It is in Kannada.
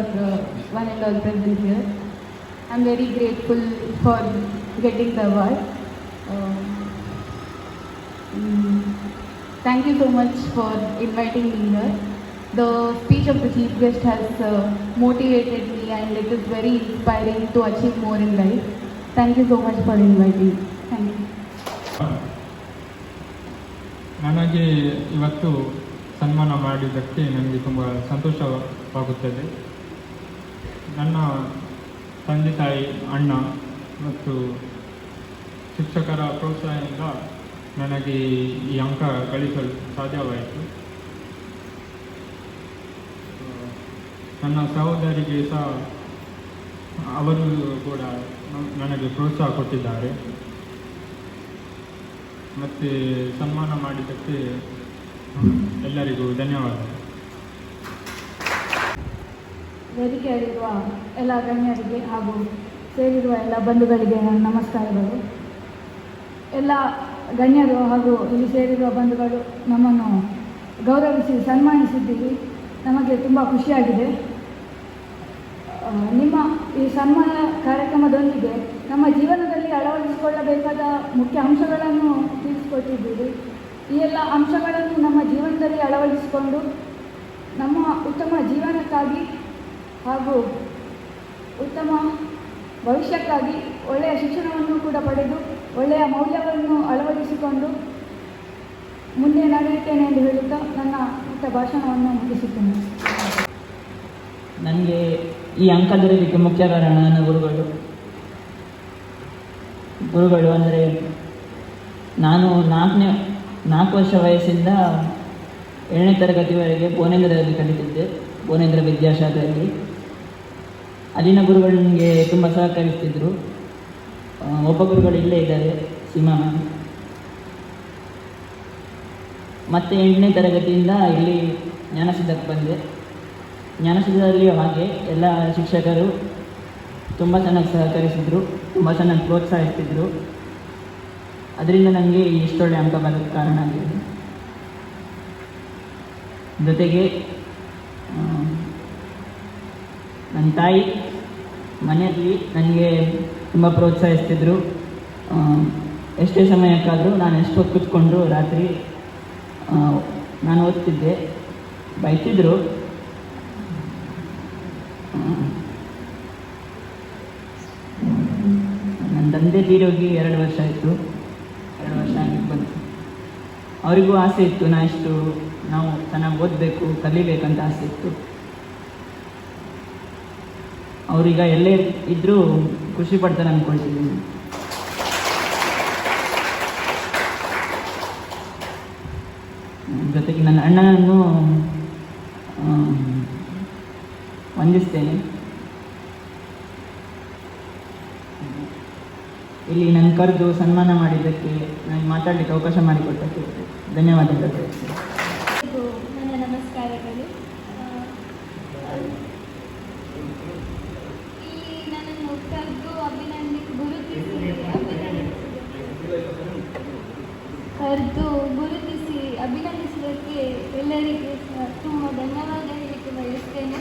uh, one and all present here. I'm very grateful for getting the award. Um, mm, thank you so much for inviting me here. The speech of the chief guest has uh, motivated me and it is very inspiring to achieve more in life. Thank you so much for inviting. Thank you. ನನಗೆ ಇವತ್ತು ಸನ್ಮಾನ ಮಾಡಿದ್ದಕ್ಕೆ ನನಗೆ ತುಂಬ ಸಂತೋಷವಾಗುತ್ತದೆ ನನ್ನ ತಂದೆ ತಾಯಿ ಅಣ್ಣ ಮತ್ತು ಶಿಕ್ಷಕರ ಪ್ರೋತ್ಸಾಹದಿಂದ ನನಗೆ ಈ ಅಂಕ ಗಳಿಸಲು ಸಾಧ್ಯವಾಯಿತು. ನನ್ನ ಸಹೋದರಿಗೆ ಸಹ ಅವರು ಕೂಡ ನನಗೆ ಪ್ರೋತ್ಸಾಹ ಕೊಟ್ಟಿದ್ದಾರೆ. ಮತ್ತು ಸನ್ಮಾನ ಮಾಡಿದ್ದಕ್ಕೆ ಎಲ್ಲರಿಗೂ ಧನ್ಯವಾದ ವೇದಿಕೆಯಲ್ಲಿರುವ ಎಲ್ಲ ಗಣ್ಯರಿಗೆ ಹಾಗೂ ಸೇರಿರುವ ಎಲ್ಲ ಬಂಧುಗಳಿಗೆ ನನ್ನ ನಮಸ್ಕಾರಗಳು. ಎಲ್ಲ ಗಣ್ಯರು ಹಾಗೂ ಇಲ್ಲಿ ಸೇರಿರುವ ಬಂಧುಗಳು ನಮ್ಮನ್ನು ಗೌರವಿಸಿ ಸನ್ಮಾನಿಸಿದ್ದೀವಿ ನಮಗೆ ತುಂಬ ಖುಷಿಯಾಗಿದೆ. ನಿಮ್ಮ ಈ ಸನ್ಮಾನ ಕಾರ್ಯಕ್ರಮದೊಂದಿಗೆ ನಮ್ಮ ಜೀವನದಲ್ಲಿ ಅಳವಡಿಸಿಕೊಳ್ಳಬೇಕಾದ ಮುಖ್ಯ ಅಂಶಗಳನ್ನು ತಿಳಿಸಿಕೊಟ್ಟಿದ್ದೀರಿ. ಈ ಎಲ್ಲ ಅಂಶಗಳನ್ನು ನಮ್ಮ ಜೀವನದಲ್ಲಿ ಅಳವಡಿಸಿಕೊಂಡು ನಮ್ಮ ಉತ್ತಮ ಜೀವನಕ್ಕಾಗಿ ಹಾಗೂ ಉತ್ತಮ ಭವಿಷ್ಯಕ್ಕಾಗಿ ಒಳ್ಳೆಯ ಶಿಕ್ಷಣವನ್ನು ಕೂಡ ಪಡೆದು ಒಳ್ಳೆಯ ಮೌಲ್ಯವನ್ನು ಅಳವಡಿಸಿಕೊಂಡು ಮುಂದೆ ನಡೆಯುತ್ತೇನೆ ಎಂದು ಹೇಳುತ್ತಾ ನನ್ನ ಮುಕ್ತ ಭಾಷಣವನ್ನು ಮುಗಿಸುತ್ತೇನೆ. ನನಗೆ ಈ ಅಂಕ ದೊರೆಯಲಿಕ್ಕೆ ಮುಖ್ಯ ಕಾರಣ ನನ್ನ ಗುರುಗಳು. ಗುರುಗಳು ಅಂದರೆ ನಾನು ನಾಲ್ಕನೇ, ನಾಲ್ಕು ವರ್ಷ ವಯಸ್ಸಿಂದ ಏಳನೇ ತರಗತಿವರೆಗೆ ಭುವನೇಂದ್ರದಲ್ಲಿ ಕಲಿತಿದ್ದೆ, ಭುವನೇಂದ್ರ ವಿದ್ಯಾಶಾಲೆಯಲ್ಲಿ ಅಲ್ಲಿನ ಗುರುಗಳು ನನಗೆ ತುಂಬ ಸಹಕರಿಸ್ತಿದ್ರು. ಒಬ್ಬ ಗುರುಗಳು ಇಲ್ಲೇ ಇದ್ದಾರೆ ಸೀಮಾ ಮ್ಯಾಮ್ ಮತ್ತು ಎಂಟನೇ ತರಗತಿಯಿಂದ ಇಲ್ಲಿ ಜ್ಞಾನಸಿದ್ಧಕ್ಕೆ ಬಂದೆ. ಜ್ಞಾನಸಿದ್ಧದಲ್ಲಿಯೂ ಹಾಗೆ ಎಲ್ಲ ಶಿಕ್ಷಕರು ತುಂಬ ಚೆನ್ನಾಗಿ ಸಹಕರಿಸಿದರು, ತುಂಬ ಚೆನ್ನಾಗಿ ಪ್ರೋತ್ಸಾಹಿಸ್ತಿದ್ರು ಅದರಿಂದ ನನಗೆ ಇಷ್ಟೊಳ್ಳೆ ಅಂಕ ಬರೋಕ್ಕೆ ಕಾರಣ ಆಗಿದೆ. ಜೊತೆಗೆ ನನ್ನ ತಾಯಿ ಮನೆಯಲ್ಲಿ ನನಗೆ ತುಂಬ ಪ್ರೋತ್ಸಾಹಿಸ್ತಿದ್ರು. ಎಷ್ಟೇ ಸಮಯಕ್ಕಾದರೂ ನಾನು ಎಷ್ಟು ಹೊತ್ತು ಕೂತ್ಕೊಂಡು ರಾತ್ರಿ ನಾನು ಓದ್ತಿದ್ದೆ. ಬೈತಿದ್ರು. ನನ್ನ ತಂದೆ ತೀರೋಗಿ ಎರಡು ವರ್ಷ ಆಯಿತು. ಎರಡು ವರ್ಷ ಆಗಿ ಬಂತು. ಅವರಿಗೂ ಆಸೆ ಇತ್ತು, ನಾ ಇಷ್ಟು ನಾವು ಚೆನ್ನಾಗಿ ಓದಬೇಕು, ಕಲಿಬೇಕಂತ ಆಸೆ ಇತ್ತು. ಅವರೀಗ ಎಲ್ಲೇ ಇದ್ದರೂ ಖುಷಿ ಪಡ್ತಾರೆ ಅಂದ್ಕೊಳ್ತಿದ್ದೀನಿ ಜೊತೆಗೆ ನನ್ನ ಅಣ್ಣನನ್ನು ವಂದಿಸ್ತೇನೆ. ಇಲ್ಲಿ ನನ್ನ ಕರೆದು ಸನ್ಮಾನ ಮಾಡಿದ್ದಕ್ಕೆ, ನನಗೆ ಮಾತಾಡಲಿಕ್ಕೆ ಅವಕಾಶ ಮಾಡಿಕೊಟ್ಟಕ್ಕೆ ಧನ್ಯವಾದಗಳು ಇದು ನನ್ನ ನಮಸ್ಕಾರಗಳು ಆ, ಈ ನನ್ನನ್ನು ಕರೆದು ಅಭಿನಂದಿ ಗುರುತಿಸಿ ಅಭಿನಂದಿಸಿದ ಕರೆದು ಗುರುತಿಸಿ ಅಭಿನಂದಿಸಿದ್ದಕ್ಕೆ ಎಲ್ಲರಿಗೆ ಸಹ ತುಂಬ ಧನ್ಯವಾದ ಹೇಳಲಿಕ್ಕೆ ಬಯಸ್ತೇನೆ